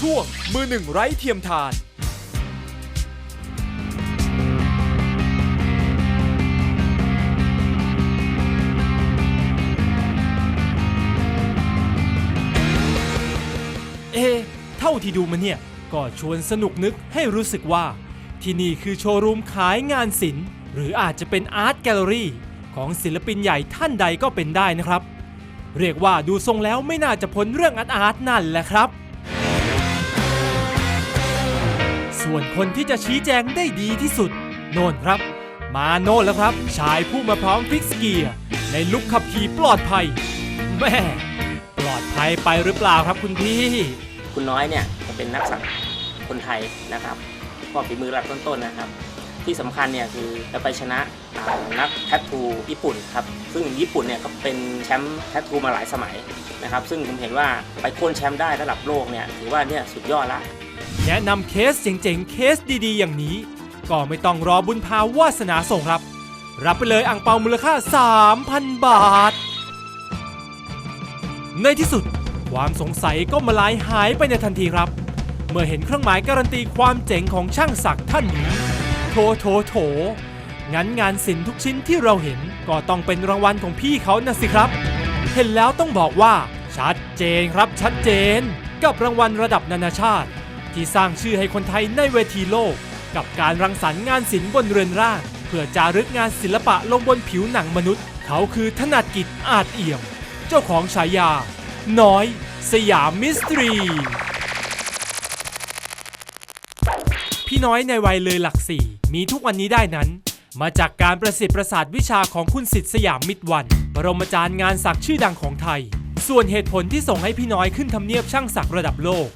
ช่วงมือหนึ่งไร้เทียมทาน เอะเท่าที่ดูมาเนี่ย ก็ชวนสนุกนึกให้รู้สึกว่า ที่นี่คือโชว์รูมขายงานศิลป์หรืออาจจะเป็นอาร์ตแกลเลอรี่ของศิลปินใหญ่ท่านใดก็เป็นได้นะครับ เรียกว่าดูทรงแล้วไม่น่าจะพ้นเรื่องอาร์ตอาร์ตนั่นแหละครับ ส่วนคนที่จะชี้แจงได้ดีที่สุด โน่นครับ มาโน่นแล้วครับ ชายผู้มาพร้อมฟิกซ์เกียร์ในลุคขับขี่ปลอดภัย แม่ ปลอดภัยไปหรือเปล่าครับคุณพี่ คุณน้อยเนี่ยจะเป็นนักสักคนไทยนะครับก็ฝีมือระดับต้นๆนะครับ ที่สำคัญเนี่ยคือจะไปชนะนักแททูญี่ปุ่นครับซึ่งญี่ปุ่นเนี่ยก็เป็นแชมป์แทททูมาหลายสมัยนะครับ ซึ่งผมเห็นว่าไปโค่นแชมป์ได้ระดับโลกเนี่ยถือว่าเนี่ยสุดยอดละ แนะนำเคสเจ๋งๆ เคสดีๆ อย่างนี้ ก็ไม่ต้องรอบุญพาวาสนาส่งรับ รับไปเลยอ่างเปามูลค่า 3,000 บาท ในที่สุด ความสงสัยก็มาลายหายไปในทันทีครับ เมื่อเห็นเครื่องหมายการันตีความเจ๋งของช่างศักดิ์ท่านนี้โถโถโถงั้นงานศิลป์ทุกชิ้นที่เราเห็นก็ต้องเป็นรางวัลของพี่เขานะสิครับ เห็นแล้วต้องบอกว่า ชัดเจนครับชัดเจน กับรางวัลระดับนานาชาติ ที่สร้างชื่อให้คนไทยในเวทีโลก กับการรังสรรค์งานศิลป์บนเรือนร่างเพื่อจารึกงานศิลปะลงบนผิวหนังมนุษย์ เขาคือถนัดกิจอาจเอี่ยม เจ้าของฉายา น้อย สยามมิสตรี พี่น้อยในวัยเลยหลักสี่มีทุกวันนี้ได้นั้น มาจากการประสิทธิ์ประสาทวิชาของคุณสิทธิ์สยามมิตรวัน บรมอาจารย์งานศักดิ์ชื่อดังของไทย ส่วนเหตุผลที่ส่งให้พี่น้อยขึ้นทำเนียบช่างศักดิ์ระดับโลก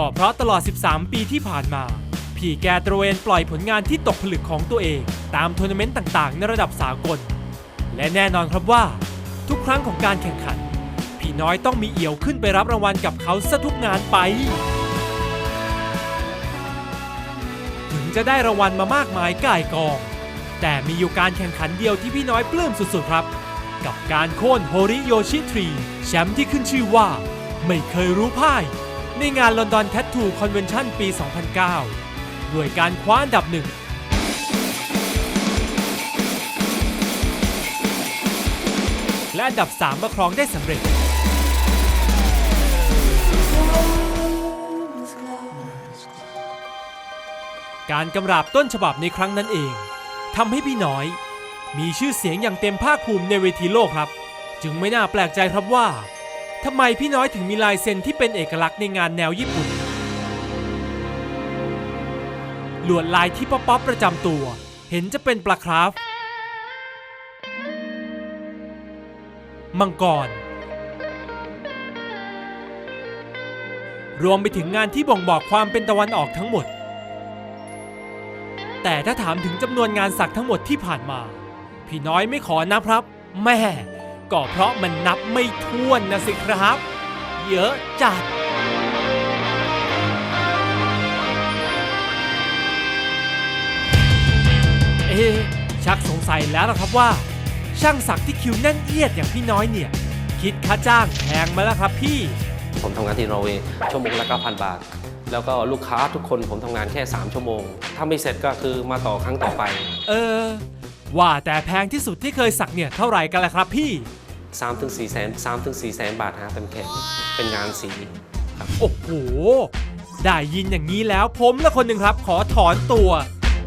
ก็เพราะตลอด 13 ปีที่ผ่านมา พี่แกตระเวนปล่อยผลงานที่ตกผลึกของตัวเอง ตามทัวร์นาเมนต์ต่างๆ ในระดับสากล และแน่นอนครับว่า ทุกครั้งของการแข่งขัน พี่น้อยต้องมีเอี่ยวขึ้นไปรับรางวัลกับเขาซะทุกงานไป ถึงจะได้รางวัลมามากมายก่ายกอง แต่มีอยู่การแข่งขันเดียวที่พี่น้อยปลื้มสุดๆครับ กับการโค่นโฮริโยชิทรีแชมป์ที่ขึ้นชื่อว่า ไม่เคยรู้พ่าย ในงานลอนดอนแท t ทูคอนเวนชั่นปี 2009 ด้วยการคว้าอันดับหนึ่งและอันดับ 3 มาครองได้สำเร็จ การกำราบต้นฉบับในครั้งนั้นเองทำให้พี่น้อย มีชื่อเสียงอย่างเต็มภาคภูมิในเวทีโลกครับ จึงไม่น่าแปลกใจครับว่า ทำไมพี่น้อยถึงมีลายเซ็นที่เป็นเอกลักษณ์ในงานแนวญี่ปุ่น ลวดลายที่ป๊อปๆประจำตัว เห็นจะเป็นปลาคราฟ มังกร รวมไปถึงงานที่บ่งบอกความเป็นตะวันออกทั้งหมด แต่ถ้าถามถึงจำนวนงานสักทั้งหมดที่ผ่านมา พี่น้อยไม่ขอนับครับ แม่ ก็เพราะมันนับไม่ถ้วนนะสิครับ เยอะจัดเอ๊ะชักสงสัยแล้วล่ะครับว่า ช่างสักที่คิวแน่นเอียดอย่างพี่น้อยเนี่ย คิดค่าจ้างแพงมาแล้วครับพี่ ผมทำงานที่นอร์เวย์ชั่วโมงละ9,000 บาท แล้วก็ลูกค้าทุกคนผมทำงานแค่ 3 ชั่วโมง ถ้าไม่เสร็จก็คือมาต่อครั้งต่อไป เออ ว่าแต่แพงที่สุดที่เคยสักเนี่ยเท่าไหร่กันล่ะครับพี่ 3ถึง4แสน3ถึง4แสนบาทฮะเป็นแค่เป็นงานสีโอ้โห ได้ยินอย่างนี้แล้วผมและคนหนึ่งครับ ขอถอนตัว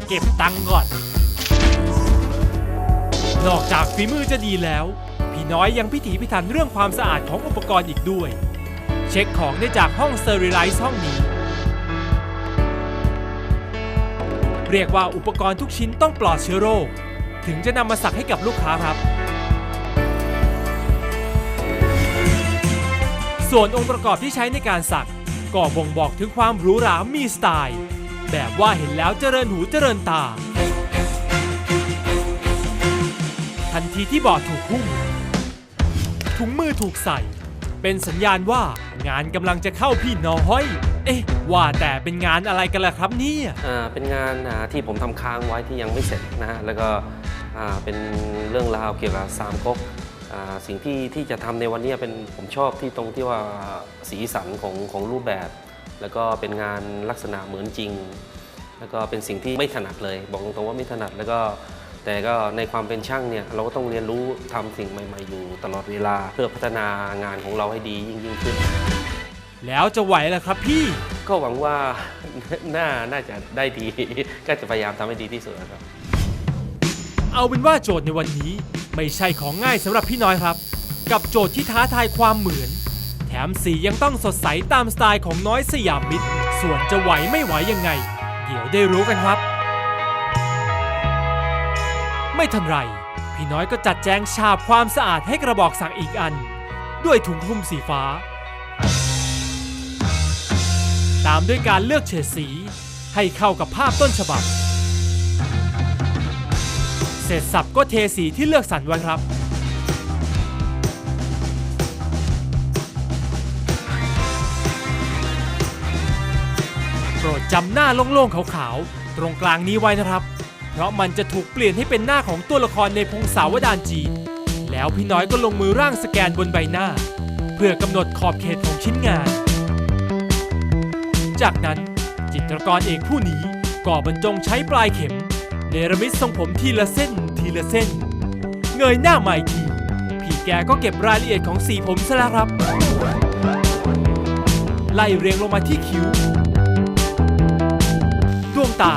เก็บตังค์ก่อน นอกจากฝีมือจะดีแล้ว พี่น้อยยังพิถีพิถันเรื่องความสะอาดของอุปกรณ์อีกด้วย เช็คของได้จากห้องสเตอริไลซ์ห้องนี้ เรียกว่าอุปกรณ์ทุกชิ้นต้องปลอดเชื้อโรค ถึงจะนำมาสักให้กับลูกค้าครับ ส่วนองค์ประกอบที่ใช้ในการสักก็บ่งบอกถึงความหรูหรามีสไตล์ แบบว่าเห็นแล้วเจริญหูเจริญตา ทันทีที่บอร์ดถูกหุ้มถุงมือถูกใส่ เป็นสัญญาณว่างานกำลังจะเข้าพี่น้อย เอ๊ะ ว่าแต่เป็นงานอะไรกันล่ะครับเนี่ย อ่าเป็นงานอ่าที่ผมทำค้างไว้ที่ยังไม่เสร็จนะฮะแล้วก็ เป็นเรื่องราวเกี่ยวกับสามก๊กอ่าสิ่งที่ที่จะทำในวันนี้เป็นผมชอบที่ตรงที่ว่าสีสันของของรูปแบบ แล้วก็เป็นงานลักษณะเหมือนจริง แล้วก็เป็นสิ่งที่ไม่ถนัดเลย บอกตรงๆว่าไม่ถนัดแล้วก็แต่ก็ในความเป็นช่างเนี่ยเราก็ต้องเรียนรู้ทำสิ่งใหม่ ๆ อยู่ตลอดเวลาเพื่อพัฒนางานของเราให้ดียิ่งยิ่งขึ้น แล้วจะไหวเหรอครับพี่ ก็หวังว่าน่าน่าจะได้ดี ก็จะพยายามทำให้ดีที่สุดนะครับ เอาเป็นว่าโจทย์ในวันนี้ไม่ใช่ของง่ายสำหรับพี่น้อยครับ กับโจทย์ที่ท้าทายความเหมือน แถมสียังต้องสดใสตามสไตล์ของน้อยสยามมิตร ส่วนจะไหวไม่ไหวยังไง เดี๋ยวได้รู้กันครับ ไม่ทันไร พี่น้อยก็จัดแจงฉาบความสะอาดให้กระบอกสักอีกอัน ด้วยถุงคลุมสีฟ้า ตามด้วยการเลือกเฉดสี ให้เข้ากับภาพต้นฉบับ เสร็จสับก็เทสีที่เลือกสรรไว้ครับ โปรดจำหน้าโล่งๆขาวๆ ตรงกลางนี้ไว้นะครับ เพราะมันจะถูกเปลี่ยนให้เป็นหน้าของตัวละครในพงศาวดารจีนแล้วพี่น้อยก็ลงมือร่างสแกนบนใบหน้า เพื่อกำหนดขอบเขตของชิ้นงาน จากนั้นจิตรกรเอกผู้นี้ก็บรรจงใช้ปลายเข็ม เนรมิตทรงผมทีละเส้นทีละเส้น เงยหน้าใหม่ที พี่แกก็เก็บรายละเอียดของสีผมซะแล้วครับ ไล่เรียงลงมาที่คิ้ว ดวงตา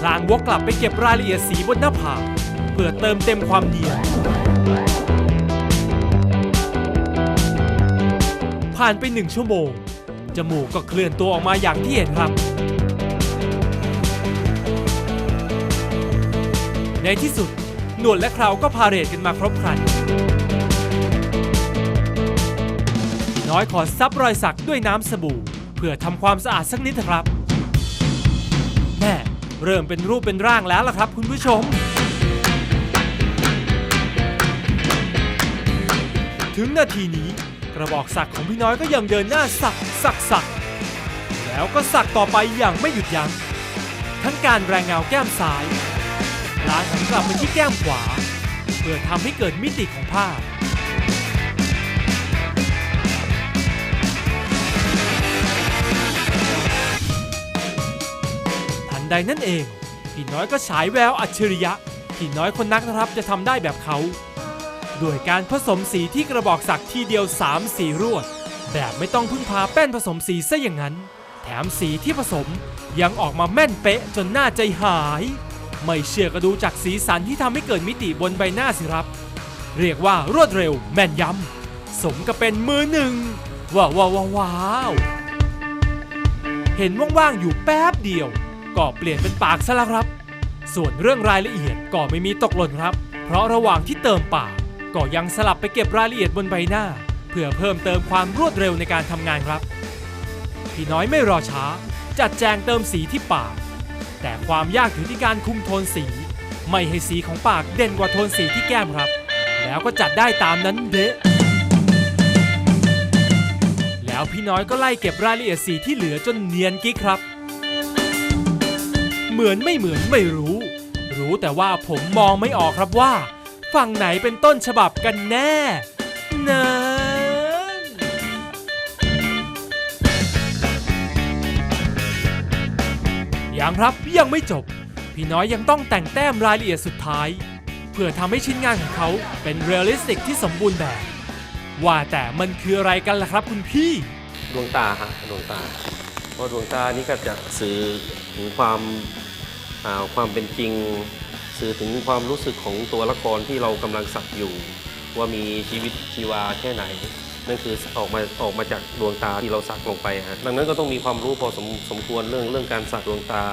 พลางวกกลับไปเก็บรายละเอียดสีบนหน้าผากเพื่อเติมเต็มความเนียนผ่านไปหนึ่งชั่วโมง จมูกก็เคลื่อนตัวออกมาอย่างที่เห็นครับ ในที่สุด หนวดและเคราวก็พาเรดกันมาครบครัน น้อยขอซับรอยสักด้วยน้ำสบู่ เพื่อทำความสะอาดสักนิดเถอะครับแม่เริ่มเป็นรูปเป็นร่างแล้วล่ะครับ คุณผู้ชม ถึงนาทีนี้กระบอกสักของพี่น้อยก็ยังเดินหน้าสักสักสักแล้วก็สักต่อไปอย่างไม่หยุดยัง้งทั้งการแรงเงาแก้มซ้าย ลางหันกลับมาที่แก้มขวา เพื่อทำให้เกิดมิติของภาพ ทันใดนั่นเอง พี่น้อยก็ฉายแววอัจฉริยะที่น้อยคนนักนะครับจะทำได้แบบเขาด้วยการผสมสีที่กระบอกสักทีเดียว 3 สีรวด แบบไม่ต้องพึ่งพาแป้นผสมสีซะอย่างนั้น แถมสีที่ผสมยังออกมาแม่นเป๊ะจนน่าใจหาย ไม่เชื่อก็ดูจากสีสันที่ทำให้เกิดมิติบนใบหน้าสิครับ เรียกว่ารวดเร็วแม่นยำสมกับเป็นมือหนึ่ง ว้าวว้าวว้าวว้าวเห็นว่างๆอยู่แป๊บเดียว ก็เปลี่ยนเป็นปากซะแล้วครับ ส่วนเรื่องรายละเอียดก็ไม่มีตกหล่นครับ เพราะระหว่างที่เติมปากก็ยังสลับไปเก็บรายละเอียดบนใบหน้า เพื่อเพิ่มเติมความรวดเร็วในการทำงานครับ พี่น้อยไม่รอช้า จัดแจงเติมสีที่ปาก แต่ความยากอยู่ที่การคุมโทนสี ไม่ให้สีของปากเด่นกว่าโทนสีที่แก้มครับ แล้วก็จัดได้ตามนั้นเดะแล้วพี่น้อยก็ไล่เก็บรายละเอียดสีที่เหลือจนเนียนกิ๊กครับ เหมือนไม่เหมือนไม่รู้ รู้แต่ว่าผมมองไม่ออกครับว่า ฝั่งไหนเป็นต้นฉบับกันแน่นั้น ยังครับยังไม่จบ พี่น้อยยังต้องแต่งแต้มรายละเอียดสุดท้าย เพื่อทำให้ชิ้นงานของเขาเป็นเรียลลิสติกที่สมบูรณ์แบบ ว่าแต่มันคืออะไรกันล่ะครับคุณพี่ ดวงตาฮะดวงตา เพราะดวงตานี่ก็จะสื่อถึงความาความเป็นจริง สื่อถึงความรู้สึกของตัวละครที่เรากำลังสักอยู่ ว่ามีชีวิตชีวาแค่ไหน นั่นคือออกมาออกมาจากดวงตาที่เราสักลงไปฮะดังนั้นก็ต้องมีความรู้พอสมสมควรเรื่องเรื่องการสักดวงตา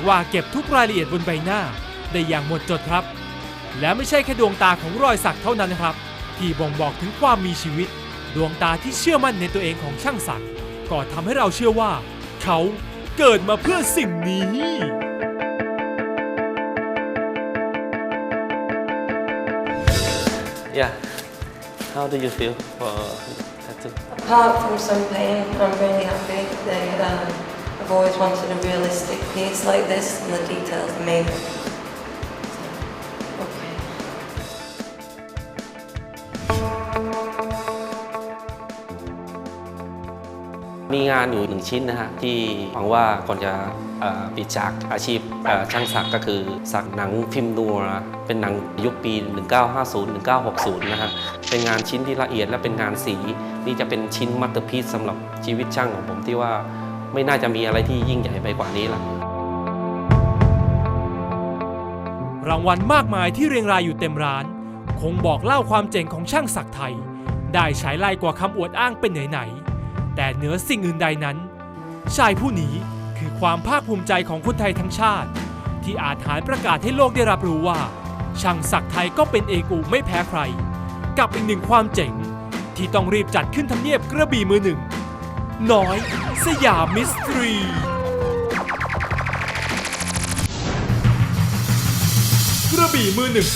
กว่าเก็บทุกรายละเอียดบนใบหน้า ได้อย่างหมดจดครับ และไม่ใช่แค่ดวงตาของรอยสักเท่านั้นนะครับ ที่บ่งบอกถึงความมีชีวิต ดวงตาที่เชื่อมั่นในตัวเองของช่างสักก็ทำให้เราเชื่อว่า เขาเกิดมาเพื่อสิ่งนี้ yeah. How do you feel for tattoo? Apart from some pain, I'm really happy. They, um, I've always wanted a realistic piece like this, and the details made it. So, okay. มีงานอยู่หนึ่งชิ้นนะฮะที่หวังว่าก่อนจะปิดจากอาชีพช่างสักก็คือสักหนังฟิล์มนัวเป็นหนังยุคปี 1950 1960 นะฮะเป็นงานชิ้นที่ละเอียดและเป็นงานสี นี่จะเป็นชิ้นมัตเตอร์พีซสำหรับชีวิตช่างของผมที่ว่า ไม่น่าจะมีอะไรที่ยิ่งใหญ่ไปกว่านี้ละรางวัลมากมายที่เรียงรายอยู่เต็มร้าน คงบอกเล่าความเจ๋งของช่างศักดิ์ไทย ได้ใช้ไล่กว่าคำอวดอ้างเป็นไหนๆแต่เหนือสิ่งอื่นใดนั้น ชายผู้นี้คือความภาคภูมิใจของคนไทยทั้งชาติ ที่อาจหารประกาศให้โลกได้รับรู้ว่า ช่างศักดิ์ไทยก็เป็นเอกอุไม่แพ้ใคร กับอีกหนึ่งความเจ๋ง ที่ต้องรีบจัดขึ้นทำเนียบกระบี่มือหนึ่ง น้อย สยามมิสทรีกระบี่มือหนึ่ง